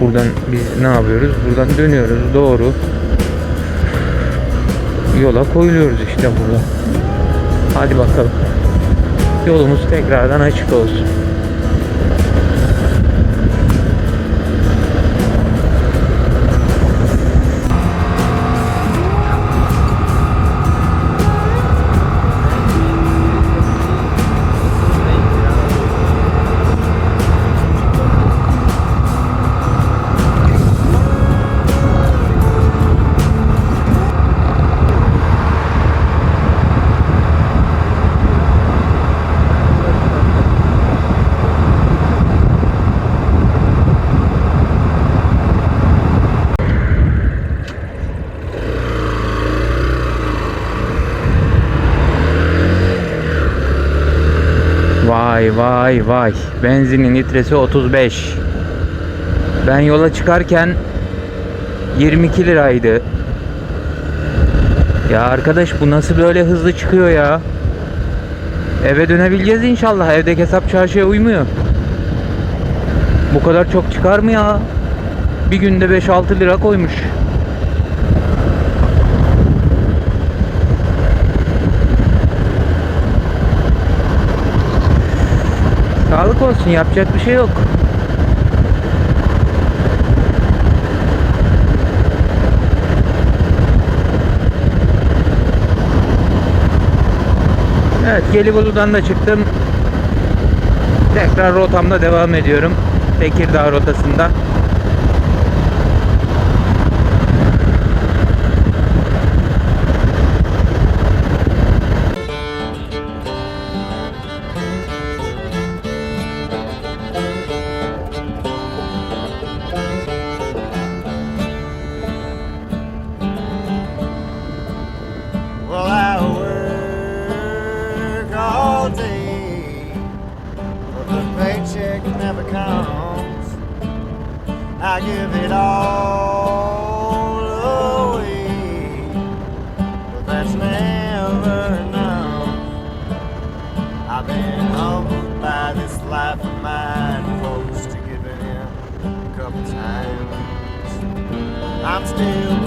buradan biz ne yapıyoruz? Buradan dönüyoruz doğru. Yola koyuluyoruz işte burada. Hadi bakalım. Yolumuz tekrardan açık olsun. Vay vay. Benzinin litresi 35. Ben yola çıkarken 22 liraydı. Ya arkadaş bu nasıl böyle hızlı çıkıyor ya? Eve dönebileceğiz inşallah. Evdeki hesap çarşıya uymuyor. Bu kadar çok çıkar mı ya? Bir günde 5-6 lira koymuş. Sağlık olsun yapacak bir şey yok. Evet Gelibolu'dan da çıktım. Tekrar rotamda devam ediyorum. Tekirdağ rotasında. I give it all away, but that's never enough. I've been humbled by this life of mine, close to giving in a couple times. I'm still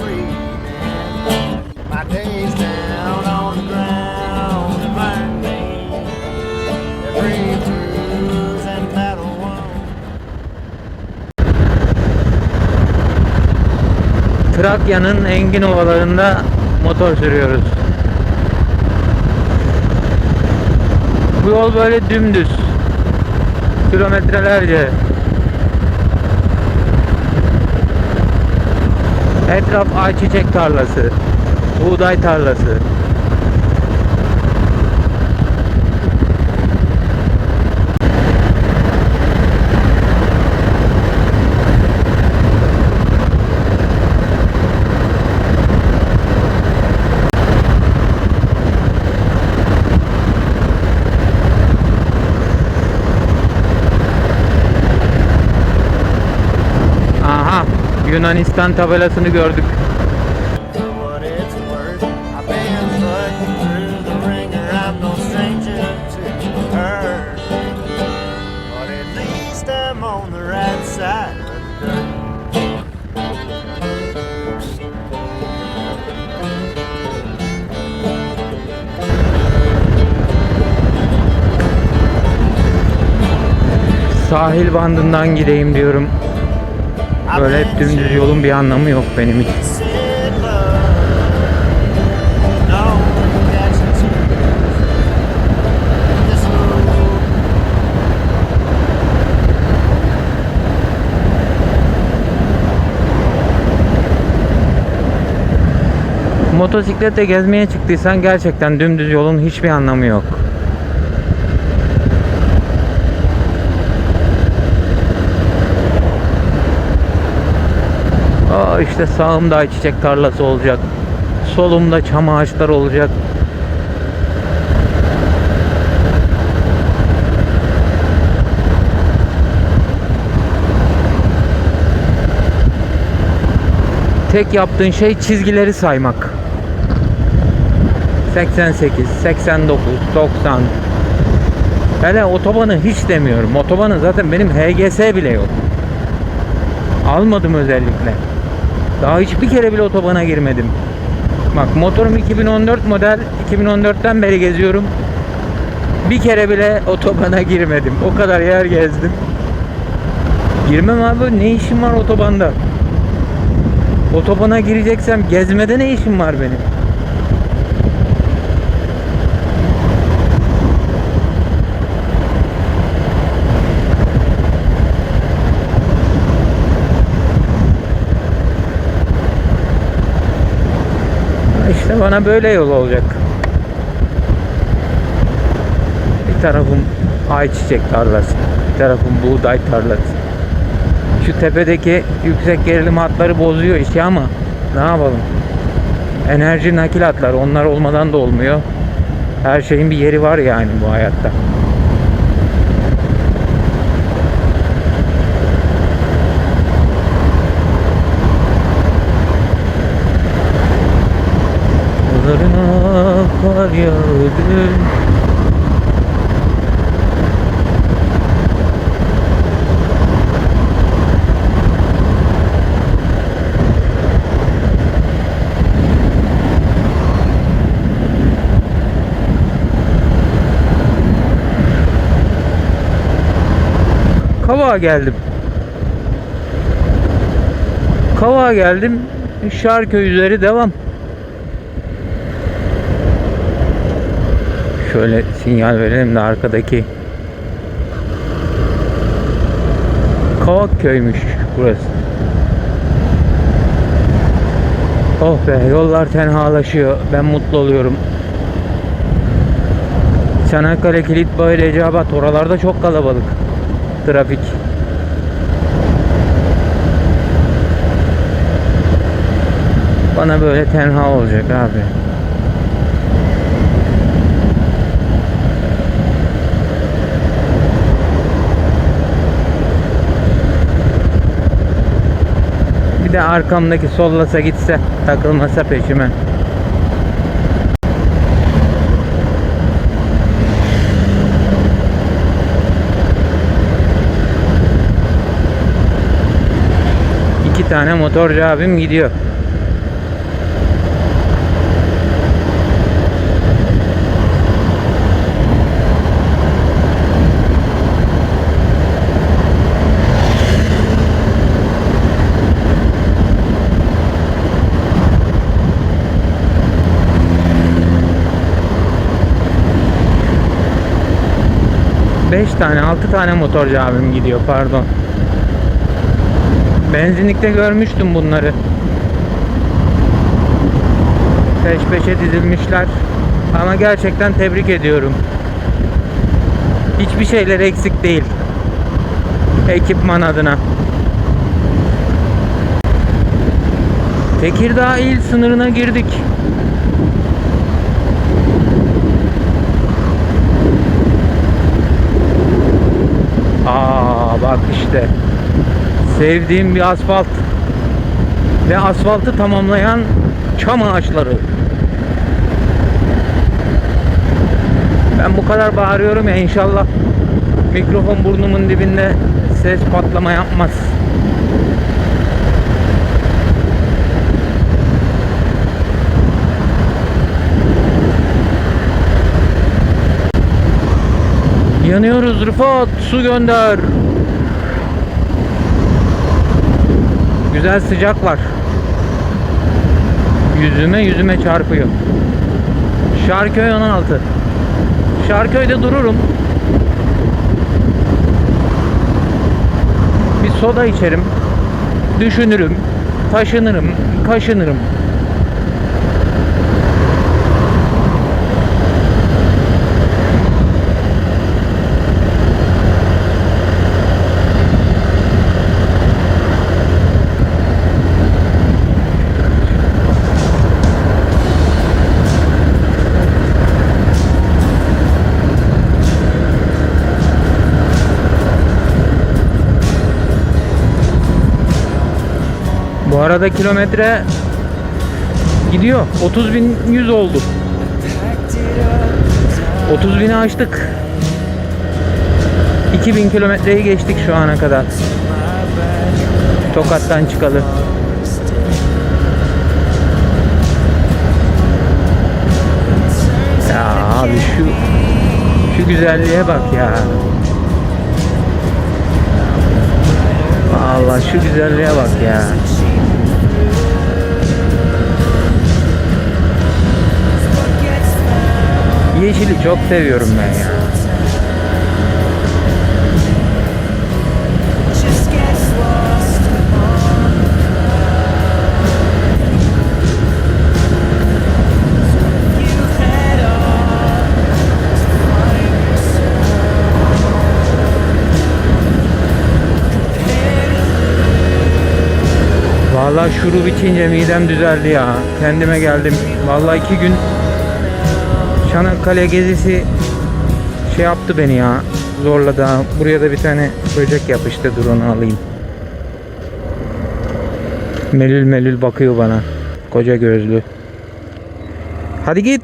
Trakya'nın Engin Ovalarında motor sürüyoruz. Bu yol böyle dümdüz. Kilometrelerce. Etraf ayçiçek tarlası. Buğday tarlası. Of the dirt. Sahil bandından gideyim diyorum. Böyle hep dümdüz yolun bir anlamı yok benim için. Motosikletle gezmeye çıktıysan gerçekten dümdüz yolun hiçbir anlamı yok. Aa işte sağımda ayçiçek tarlası olacak. Solumda çam ağaçları olacak. Tek yaptığın şey çizgileri saymak. 88, 89, 90. Hele otobanı hiç demiyorum. Otobanı zaten benim HGS bile yok. Almadım özellikle. Daha hiçbir kere bile otobana girmedim. Bak motorum 2014 model. 2014'ten beri geziyorum. Bir kere bile otobana girmedim. O kadar yer gezdim. Girmem abi. Ne işim var otobanda? Otobana gireceksem gezmede ne işim var benim? İşte bana böyle yol olacak. Bir tarafım ayçiçek tarlası, bir tarafım buğday tarlası. Şu tepedeki yüksek gerilim hatları bozuyor işi ama ne yapalım? Enerji nakil hatları onlar olmadan da olmuyor. Her şeyin bir yeri var yani bu hayatta. Üzerine kar yağdı. Kavağa geldim. Kavağa geldim. Şarköy üzeri devam. Şöyle sinyal verelim de arkadaki Kavak köymüş burası. Oh be yollar tenhalaşıyor. Ben mutlu oluyorum. Çanakkale Kilitbayır Eceabat oralarda çok kalabalık. Trafik. Bana böyle tenha olacak abi. De arkamdaki sollasa gitse takılmasa peşime. İki tane motorcu abim gidiyor. Beş tane, altı tane motorcu abim gidiyor pardon. Benzinlikte görmüştüm bunları. Peş peşe dizilmişler. Ama gerçekten tebrik ediyorum. Hiçbir şeyler eksik değil. Ekipman adına. Tekirdağ il sınırına girdik. Aa bak işte. Sevdiğim bir asfalt. Ve asfaltı tamamlayan çam ağaçları. Ben bu kadar bağırıyorum ya inşallah mikrofon burnumun dibinde ses patlama yapmaz. Yanıyoruz Rıfat su gönder. Güzel sıcak var. Yüzüme yüzüme çarpıyor. Şarköy 16. Şarköy'de dururum. Bir soda içerim. Düşünürüm. Taşınırım. Kaşınırım. Arada kilometre gidiyor. 30 bin 100 oldu. 30 bini açtık. 2000 kilometreyi geçtik şu ana kadar. Tokat'tan çıkalı. Ya abi şu şu güzelliğe bak ya. Allah şu güzelliğe bak ya. Yeşili çok seviyorum ben ya. Vallahi şurup içince midem düzeldi ya. Kendime geldim. Vallahi iki gün Çanakkale gezisi şey yaptı beni ya. Zorladı. ha. Buraya da bir tane böcek yapıştı. Dur onu alayım. Melül melül bakıyor bana. Koca gözlü. Hadi git.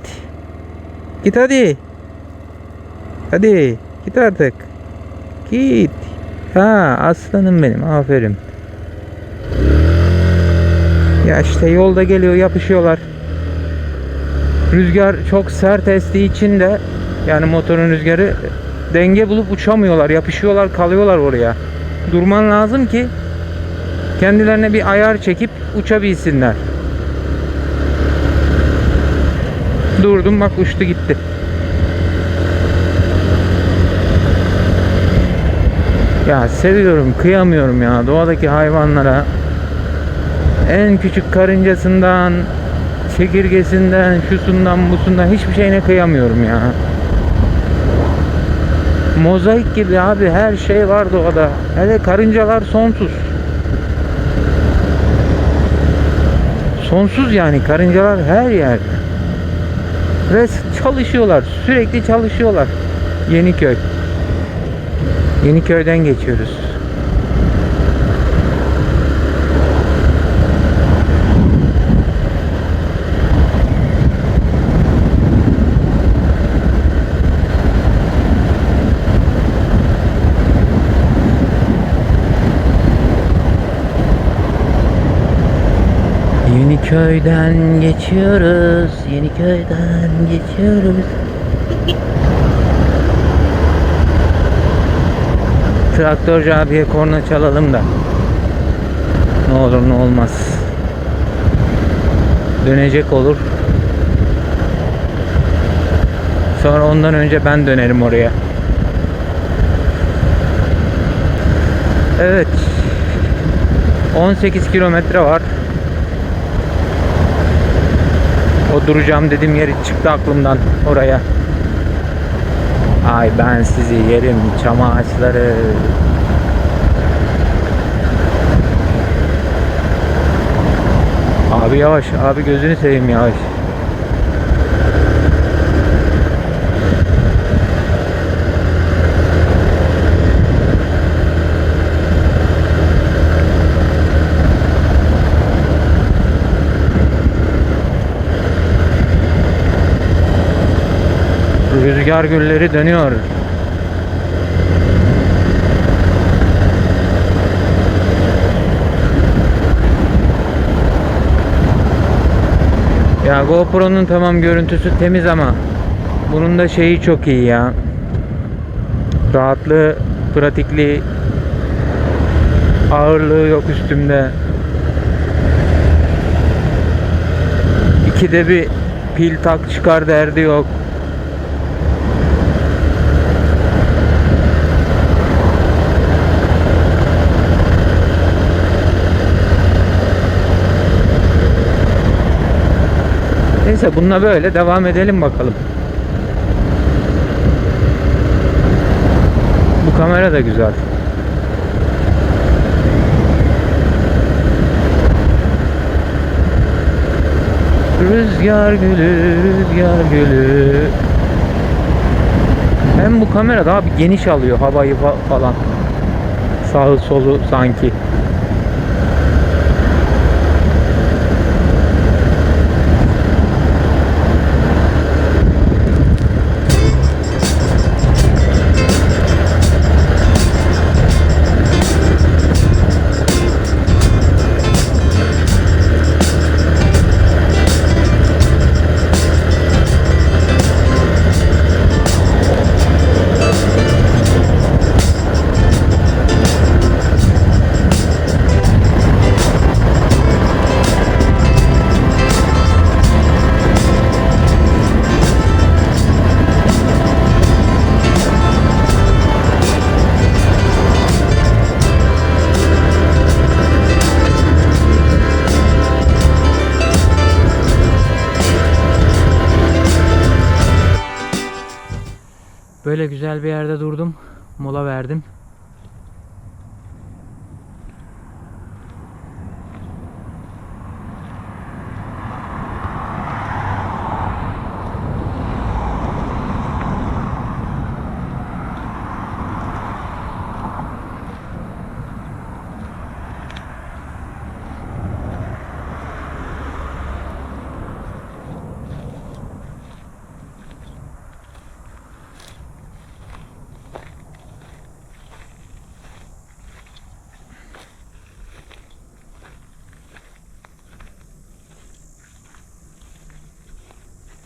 Git hadi. Hadi. Git artık. Git. Ha aslanım benim. Aferin. Ya işte yolda geliyor yapışıyorlar. Rüzgar çok sert estiği için de yani motorun rüzgarı denge bulup uçamıyorlar. Yapışıyorlar kalıyorlar oraya. Durman lazım ki kendilerine bir ayar çekip uçabilsinler. Durdum bak uçtu gitti. Ya seviyorum, kıyamıyorum ya doğadaki hayvanlara. En küçük karıncasından, çekirgesinden, şusundan, busundan hiçbir şeyine kıyamıyorum ya. Mozaik gibi abi her şey var doğada. Hele karıncalar sonsuz. Sonsuz yani karıncalar her yerde. Ve çalışıyorlar, sürekli çalışıyorlar. Yeniköy. Yeniköy'den geçiyoruz. Yeniköy'den geçiyoruz. Yeniköy'den geçiyoruz. Traktörcü abiye korna çalalım da. Ne olur ne olmaz. Dönecek olur. Sonra ondan önce ben dönerim oraya. Evet. 18 kilometre var. O duracağım dediğim yeri çıktı aklımdan oraya. Ay ben sizi yerim çam ağaçları. Abi yavaş, abi gözünü seveyim yavaş. Rüzgar gülleri dönüyor. Ya GoPro'nun tamam görüntüsü temiz ama bunun da şeyi çok iyi ya. Rahatlığı, pratikliği, ağırlığı yok üstümde. İkide bir pil tak çıkar derdi yok. Neyse bununla böyle devam edelim bakalım. Bu kamera da güzel. Rüzgar gülü, rüzgar gülü. Hem bu kamera daha bir geniş alıyor havayı fa- falan. Sağı solu sanki. Böyle güzel bir yerde durdum. Mola verdim.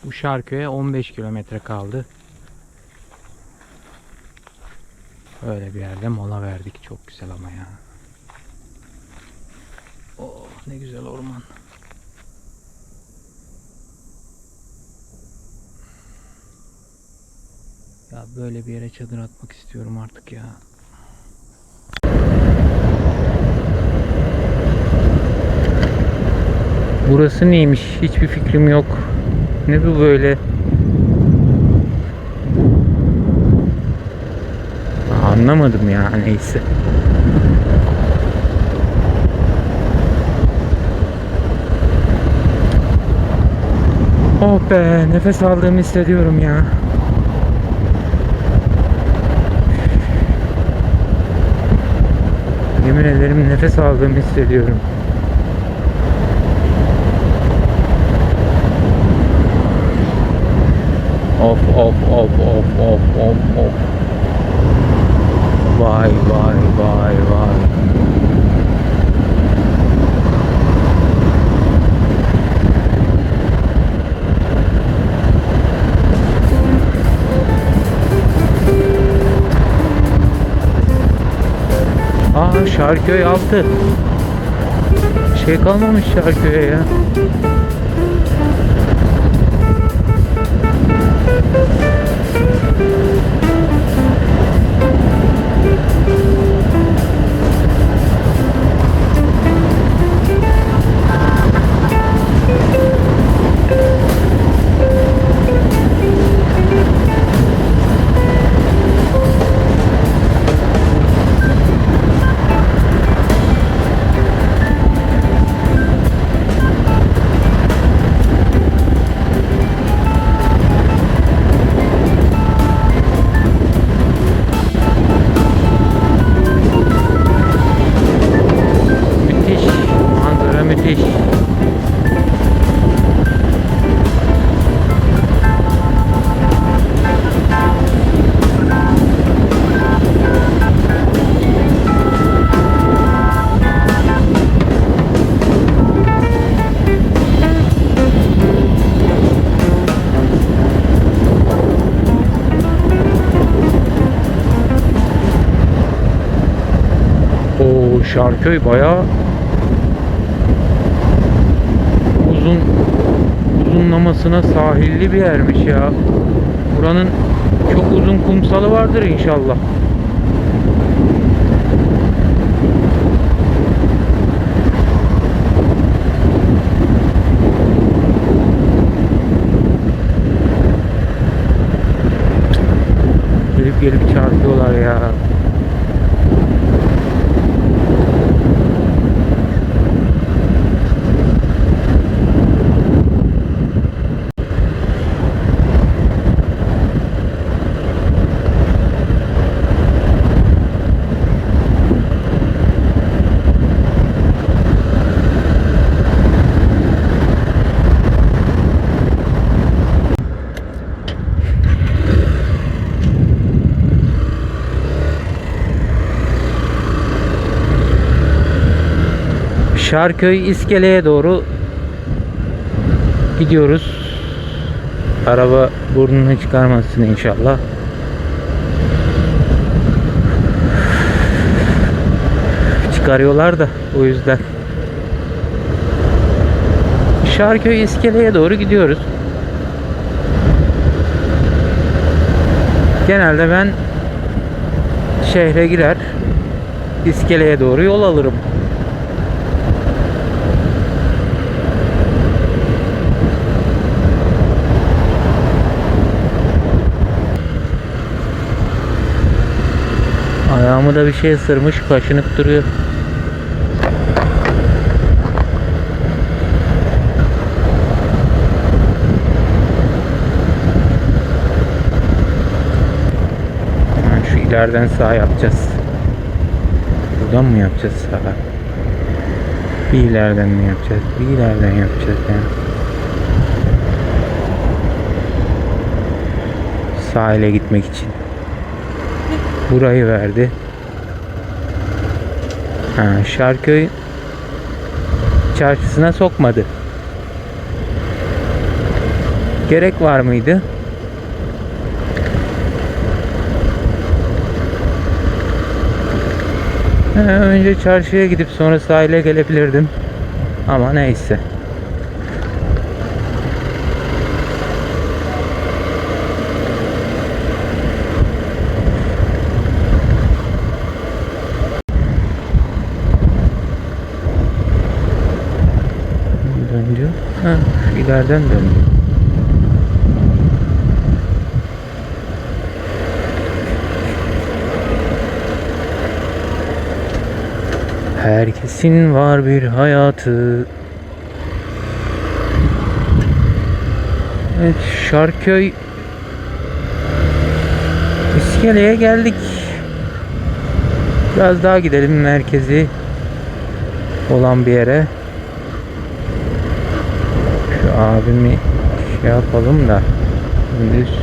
Bu Şarköy'e 15 kilometre kaldı. Öyle bir yerde mola verdik. Çok güzel ama ya. Oh ne güzel orman. Ya böyle bir yere çadır atmak istiyorum artık ya. Burası neymiş? Hiçbir fikrim yok. Ne bu böyle? Anlamadım ya neyse. Oh be nefes aldığımı hissediyorum ya. Yemin ederim nefes aldığımı hissediyorum. Of of of of of of of. Vay vay vay vay. Aa Şarköy altı. Şey kalmamış Şarköy'e ya. O Şarköy bayağı uzun uzunlamasına sahilli bir yermiş ya. Buranın çok uzun kumsalı vardır inşallah. Gelip çarpıyorlar ya. Şarköy iskeleye doğru gidiyoruz. Araba burnunu çıkarmasın inşallah. Çıkarıyorlar da o yüzden. Şarköy iskeleye doğru gidiyoruz. Genelde ben şehre girer iskeleye doğru yol alırım. Da bir şey ısırmış kaşınıp duruyor. Şu ileriden sağ yapacağız. Buradan mı yapacağız sağ? Bir ileriden mi yapacağız? Bir ileriden yapacağız yani. Sahile gitmek için. Burayı verdi. Ha, Şarköy çarşısına sokmadı. Gerek var mıydı? Ha, önce çarşıya gidip sonra sahile gelebilirdim. Ama neyse. Döndü. Ha, şu ileriden döndü. Herkesin var bir hayatı. Evet, Şarköy İskele'ye geldik. Biraz daha gidelim merkezi olan bir yere. Abimi şey yapalım da düz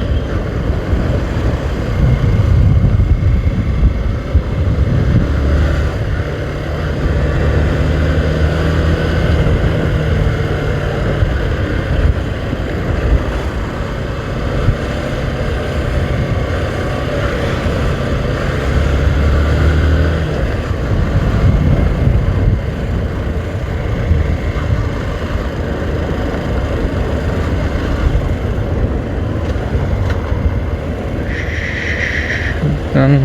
Şuradan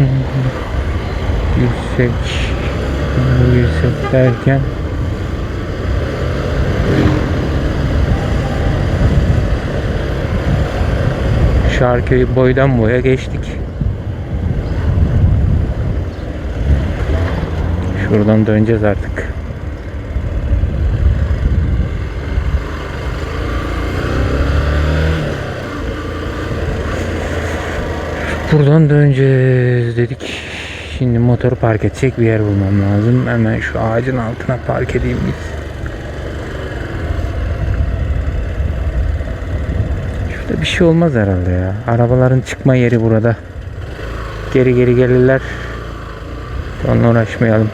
yüksek yüksek derken Şarköy'ü boydan boya geçtik. Şuradan döneceğiz artık. Buradan döneceğiz dedik. Şimdi motoru park edecek bir yer bulmam lazım. Hemen şu ağacın altına park edeyim biz. Şurada bir şey olmaz herhalde ya. Arabaların çıkma yeri burada. Geri geri gelirler. Onunla uğraşmayalım.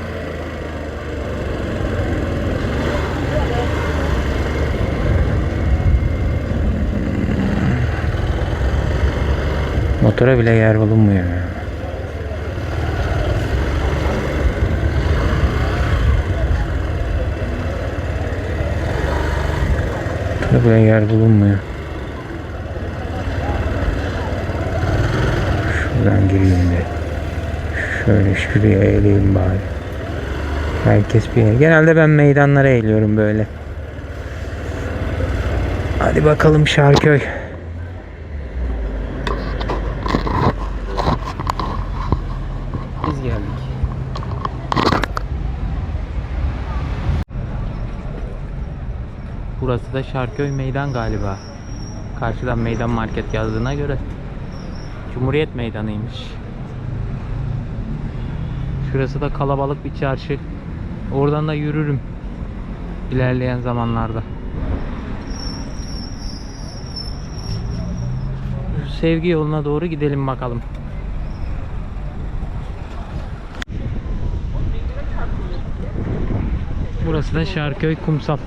Motora bile yer bulunmuyor. Motora bile yer bulunmuyor. Şuradan gireyim de. Şöyle şuraya eğileyim bari. Herkes bir yer. Genelde ben meydanlara eğiliyorum böyle. Hadi bakalım Şarköy. Biz geldik. Da Şarköy Meydan galiba. Karşıdan Meydan Market yazdığına göre. Cumhuriyet Meydanı'ymış. Şurası da kalabalık bir çarşı. Oradan da yürürüm. ilerleyen zamanlarda. Sevgi yoluna doğru gidelim bakalım. Burası da Şarköy Kumsal.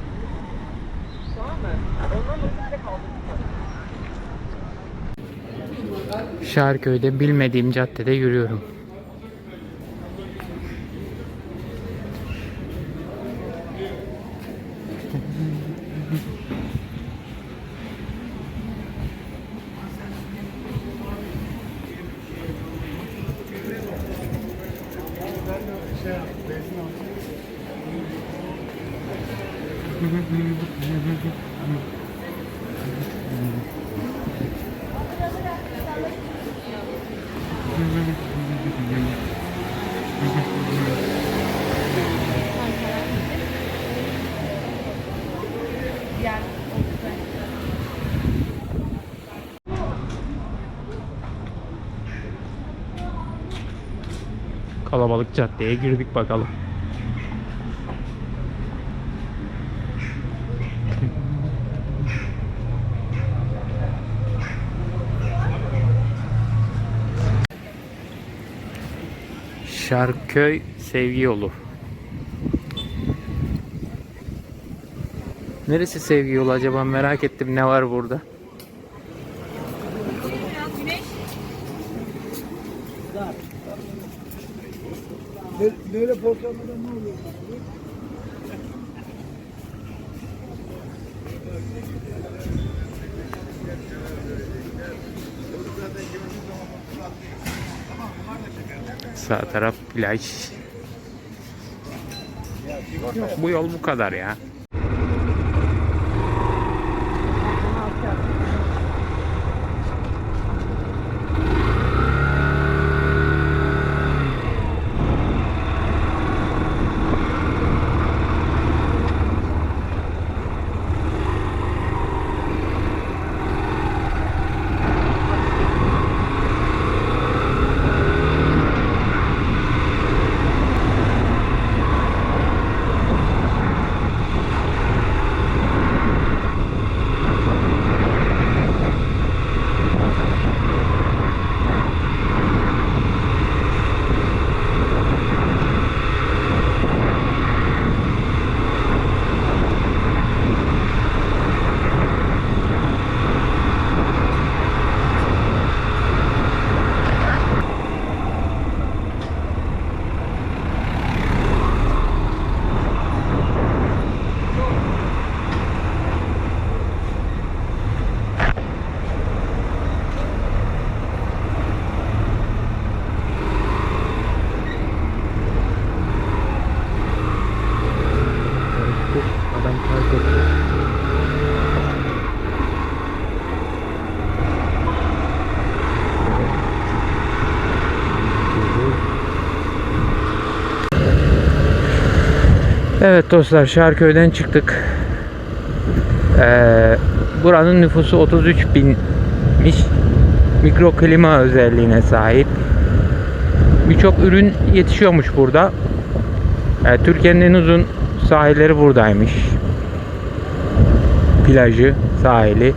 Şarköy'de bilmediğim caddede yürüyorum. Mm-hmm. kalabalık caddeye girdik bakalım. Şarköy Sevgi Yolu. Neresi Sevgi Yolu acaba merak ettim ne var burada? Böyle portaklarda ne oluyor? Sağ taraf plaj. Bu yol bu kadar ya. Evet dostlar Şarköy'den çıktık. Ee, buranın nüfusu 33 binmiş. Mikro klima özelliğine sahip. Birçok ürün yetişiyormuş burada. Ee, Türkiye'nin en uzun sahilleri buradaymış. Plajı, sahili.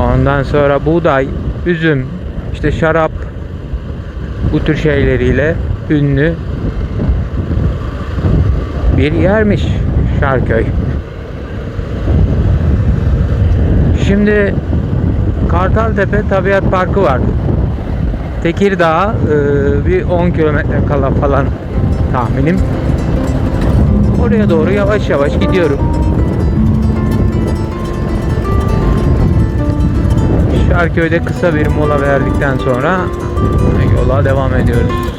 Ondan sonra buğday, üzüm, işte şarap bu tür şeyleriyle ünlü bir yermiş Şarköy. Şimdi Kartaltepe Tabiat Parkı var. Tekirdağ e, bir 10 kilometre kala falan tahminim. Oraya doğru yavaş yavaş gidiyorum. Şarköy'de kısa bir mola verdikten sonra yola devam ediyoruz.